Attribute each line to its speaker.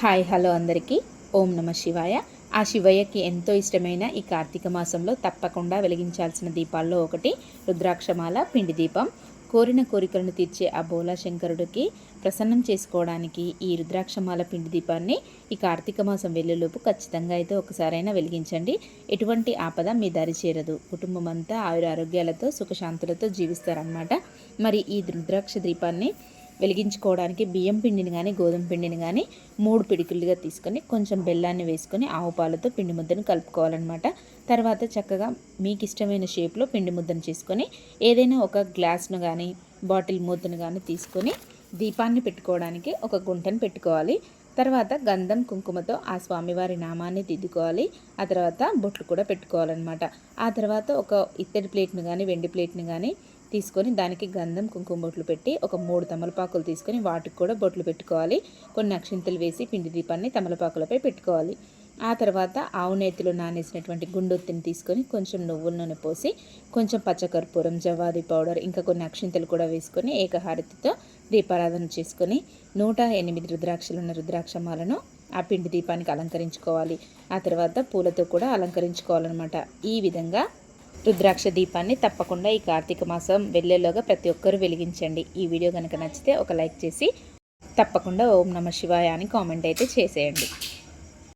Speaker 1: Hi hello అందరికీ. ఓం నమ శివాయ. ఆ శివయ్యకి ఎంతో ఇష్టమైన ఈ కార్తీక మాసంలో తప్పకుండా వెలిగించాల్సిన దీపాల్లో ఒకటి రుద్రాక్షమాల పిండి దీపం. కోరిన కోరికలను తీర్చే ఆ బోలా శంకరుడికి ప్రసన్నం చేసుకోవడానికి ఈ రుద్రాక్షమాల పిండి దీపాన్ని ఈ కార్తీక మాసం వెళ్ళేలోపు ఖచ్చితంగా అయితే ఒకసారైనా వెలిగించండి. ఎటువంటి ఆపద మీ దారి చేరదు. కుటుంబం అంతా ఆయుర ఆరోగ్యాలతో సుఖశాంతులతో జీవిస్తారనమాట మరి ఈ రుద్రాక్ష దీపాన్ని వెలిగించుకోవడానికి బియ్యం పిండిని కానీ గోధుమ పిండిని కానీ మూడు పిడికిలుగా తీసుకొని కొంచెం బెల్లాన్ని వేసుకొని ఆవు పాలతో పిండి ముద్దను కలుపుకోవాలన్నమాట. తర్వాత చక్కగా మీకు ఇష్టమైన షేప్లో పిండి ముద్దను చేసుకొని ఏదైనా ఒక గ్లాస్ను కానీ బాటిల్ మూతను కానీ తీసుకొని దీపాన్ని పెట్టుకోవడానికి ఒక గుంటను పెట్టుకోవాలి. తర్వాత గంధం కుంకుమతో ఆ స్వామివారి నామాన్ని దిద్దుకోవాలి. ఆ తర్వాత బొట్లు కూడా పెట్టుకోవాలన్నమాట. ఆ తర్వాత ఒక ఇత్తడి ప్లేట్ను కానీ వెండి ప్లేట్ని కానీ తీసుకొని దానికి గంధం కుంకుమ బొట్లు పెట్టి ఒక మూడు తమలపాకులు తీసుకొని వాటికి కూడా బొట్లు పెట్టుకోవాలి. కొన్ని అక్షింతలు వేసి పిండి దీపాన్ని తమలపాకులపై పెట్టుకోవాలి. ఆ తర్వాత ఆవు నేతిలో నానేసినటువంటి గుండొత్తిని తీసుకొని కొంచెం నువ్వుల నూనె పోసి కొంచెం పచ్చకర్పూరం జవాది పౌడర్ ఇంకా కొన్ని అక్షింతలు కూడా వేసుకొని ఏకహారతితో దీపారాధన చేసుకొని నూట ఎనిమిది రుద్రాక్షలు ఉన్న రుద్రాక్షమాలను ఆ పిండి దీపానికి అలంకరించుకోవాలి. ఆ తర్వాత పూలతో కూడా అలంకరించుకోవాలన్నమాట. ఈ విధంగా రుద్రాక్ష దీపాన్ని తప్పకుండా ఈ కార్తీక మాసం వెళ్ళేలోగా ప్రతి ఒక్కరూ వెలిగించండి. ఈ వీడియో కనుక నచ్చితే ఒక లైక్ చేసి తప్పకుండా ఓం నమ శివాయ అని కామెంట్ అయితే చేసేయండి.